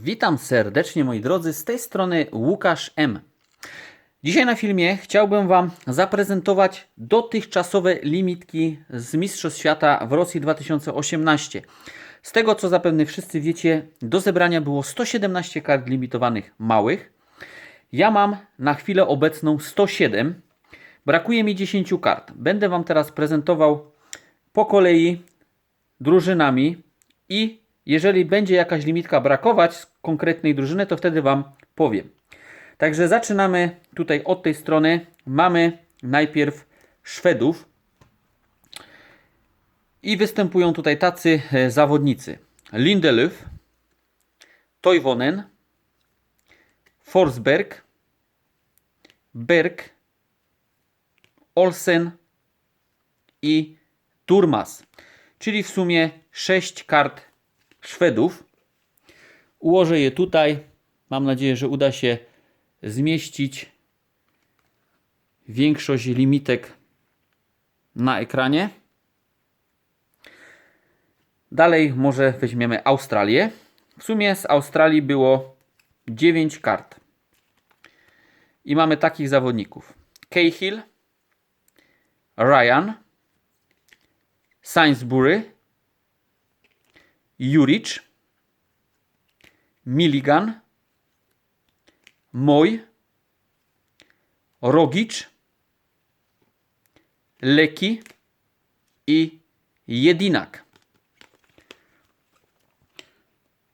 Witam serdecznie moi drodzy, z tej strony Łukasz M. Dzisiaj na filmie chciałbym Wam zaprezentować dotychczasowe limitki z Mistrzostw Świata w Rosji 2018. Z tego co zapewne wszyscy wiecie, do zebrania było 117 kart limitowanych małych. Ja mam na chwilę obecną 107. Brakuje mi 10 kart. Będę Wam teraz prezentował po kolei drużynami i jeżeli będzie jakaś limitka brakować z konkretnej drużyny, to wtedy Wam powiem. Także zaczynamy tutaj od tej strony. Mamy najpierw Szwedów. I występują tutaj tacy e, zawodnicy. Lindelöf, Toivonen, Forsberg, Berg, Olsen i Turmas. Czyli w sumie 6 kart Szwedów. Ułożę je tutaj. Mam nadzieję, że uda się zmieścić większość limitek na ekranie. Dalej może weźmiemy Australię. W sumie z Australii było 9 kart. I mamy takich zawodników. Cahill, Ryan, Sainsbury, Juric, Milligan, Moj, Rogic, Leki i Jedinak.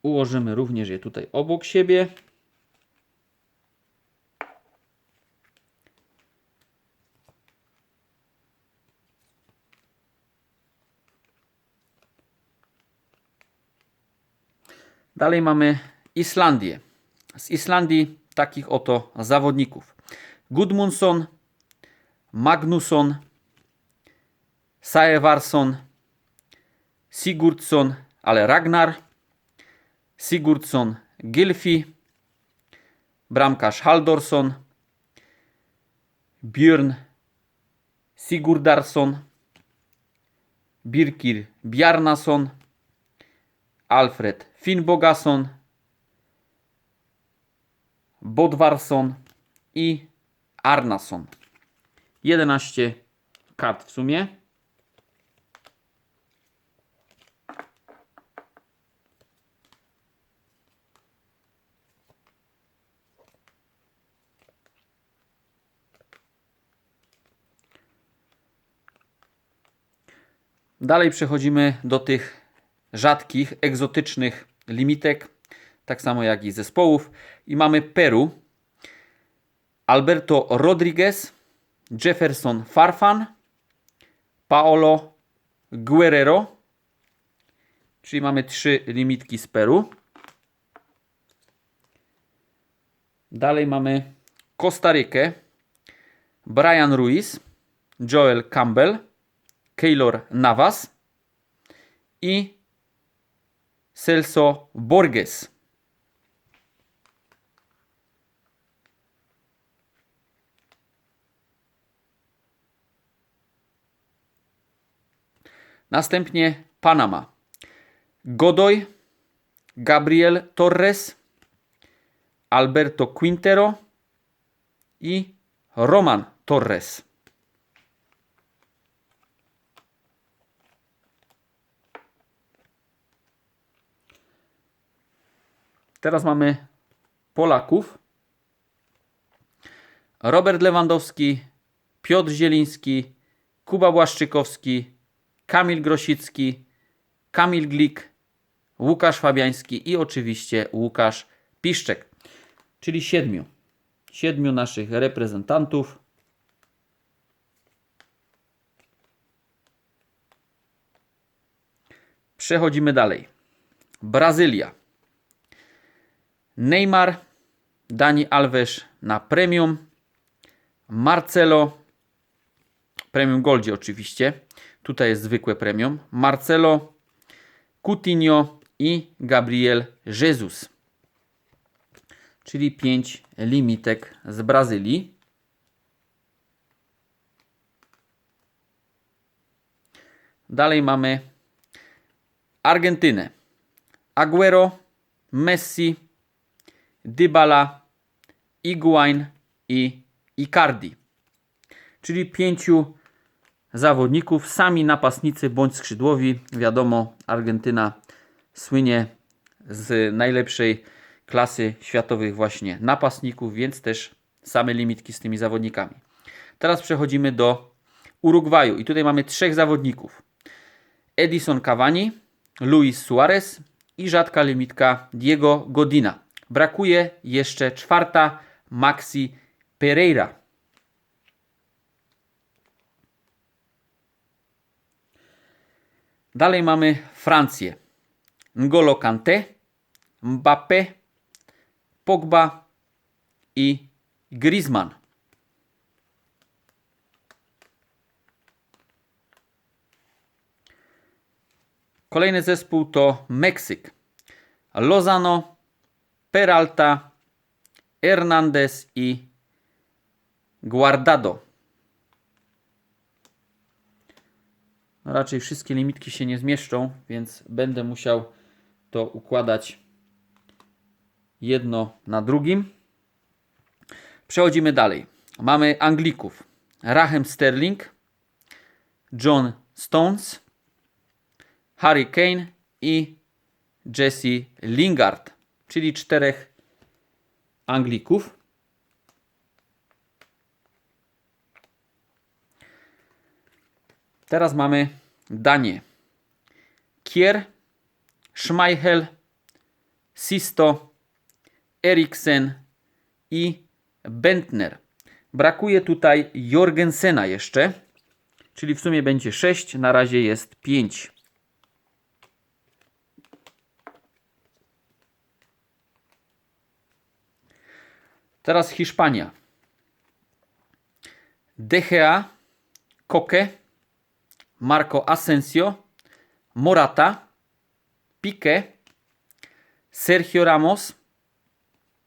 Ułożymy również je tutaj obok siebie. Dalej mamy Islandię. Z Islandii takich oto zawodników. Gudmundsson, Magnusson, Saevarsson, Sigurdsson, ale Ragnar, Sigurdsson, Gylfi, bramkarz Haldorsson, Björn Sigurdarsson, Birkir Bjarnason, Alfred Finnbogason, Bodvarsson i Arnason. 11 kart w sumie. Dalej przechodzimy do tych rzadkich, egzotycznych limitek, tak samo jak i zespołów. I mamy Peru, Alberto Rodriguez, Jefferson Farfan, Paolo Guerrero, czyli mamy trzy limitki z Peru. Dalej mamy Kostarykę, Brian Ruiz, Joel Campbell, Keylor Navas i Celso Borges. Następnie Panama. Godoy, Gabriel Torres, Alberto Quintero i Roman Torres. Teraz mamy Polaków. Robert Lewandowski, Piotr Zieliński, Kuba Błaszczykowski, Kamil Grosicki, Kamil Glik, Łukasz Fabiański i oczywiście Łukasz Piszczek. Czyli siedmiu. Siedmiu naszych reprezentantów. Przechodzimy dalej. Brazylia. Neymar, Dani Alves na premium, Marcelo, premium Goldzie oczywiście, tutaj jest zwykłe premium, Marcelo, Coutinho i Gabriel Jesus. Czyli 5 limitek z Brazylii. Dalej mamy Argentynę. Aguero, Messi, Dybala, Iguain i Icardi. Czyli pięciu zawodników, sami napastnicy bądź skrzydłowi. Wiadomo, Argentyna słynie z najlepszej klasy światowych właśnie napastników, więc też same limitki z tymi zawodnikami. Teraz przechodzimy do Urugwaju i tutaj mamy trzech zawodników. Edison Cavani, Luis Suarez i rzadka limitka Diego Godina. Brakuje jeszcze czwarta Maxi Pereira. Dalej mamy Francję. N'Golo Kanté, Mbappé, Pogba i Griezmann. Kolejny zespół to Meksyk. Lozano, Peralta, Hernandez i Guardado. No raczej wszystkie limitki się nie zmieszczą, więc będę musiał to układać jedno na drugim. Przechodzimy dalej. Mamy Anglików. Raheem Sterling, John Stones, Harry Kane i Jesse Lingard, czyli czterech Anglików. Teraz mamy Danię. Kier, Schmeichel, Sisto, Eriksen i Bentner. Brakuje tutaj Jorgensena jeszcze, czyli w sumie będzie 6, na razie jest 5. Teraz Hiszpania. Gea, Koke, Marco Asensio, Morata, Pique, Sergio Ramos.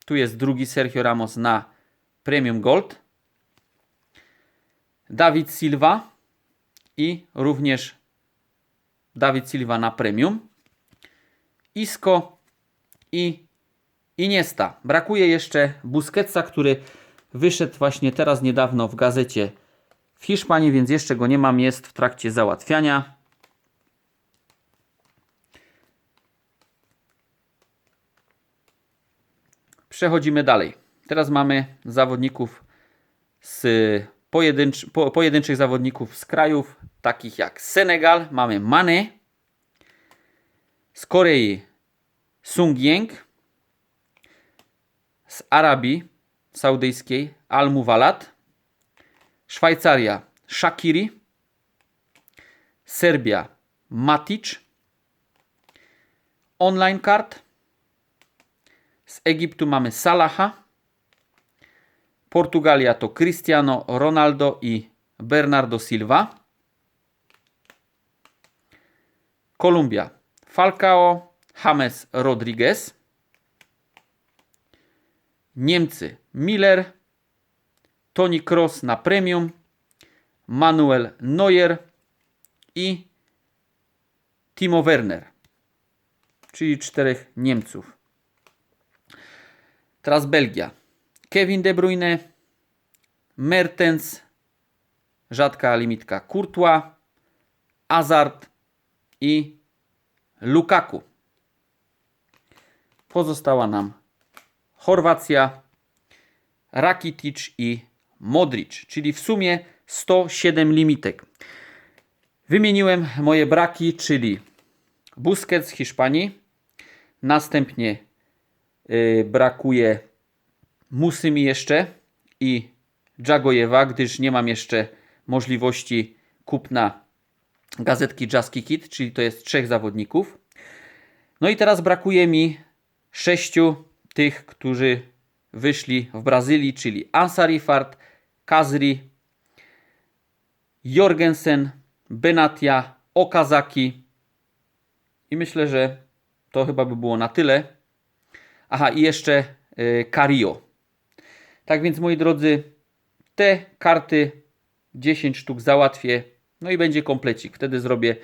Tu jest drugi Sergio Ramos na Premium Gold. Dawid Silva i również Dawid Silva na Premium. Isco i Iniesta. Brakuje jeszcze Busquetsa, który wyszedł właśnie teraz niedawno w gazecie w Hiszpanii, więc jeszcze go nie mam, jest w trakcie załatwiania. Przechodzimy dalej. Teraz mamy zawodników z pojedynczy, po, pojedynczych zawodników z krajów takich jak Senegal, mamy Mane, z Korei Sung Yeng, z Arabii Saudyjskiej Al-Muwalat, Szwajcaria Shakiri, Serbia Matic, Online Card, z Egiptu mamy Salaha, Portugalia to Cristiano Ronaldo i Bernardo Silva, Kolumbia Falcao, James Rodriguez, Niemcy Miller, Toni Kroos na premium, Manuel Neuer i Timo Werner, czyli czterech Niemców. Teraz Belgia. Kevin De Bruyne, Mertens, rzadka limitka Courtois, Hazard i Lukaku. Pozostała nam Chorwacja, Rakitic i Modric, czyli w sumie 107 limitek. Wymieniłem moje braki, czyli Busquets z Hiszpanii, następnie yy, brakuje Musymi jeszcze i Dżagojewa, gdyż nie mam jeszcze możliwości kupna gazetki Jaski Kit, czyli to jest trzech zawodników. No i teraz brakuje mi sześciu tych, którzy wyszli w Brazylii, czyli Ansarifart, Kazri, Jorgensen, Benatia, Okazaki. I myślę, że to chyba by było na tyle. Aha, i jeszcze y, Cario. Tak więc, moi drodzy, te karty 10 sztuk załatwię. No i będzie komplecik. Wtedy zrobię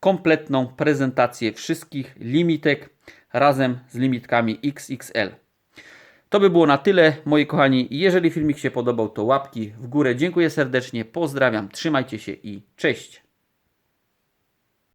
kompletną prezentację wszystkich limitek razem z limitkami XXL. To by było na tyle, moi kochani. Jeżeli filmik się podobał, to łapki w górę. Dziękuję serdecznie, pozdrawiam, trzymajcie się i cześć.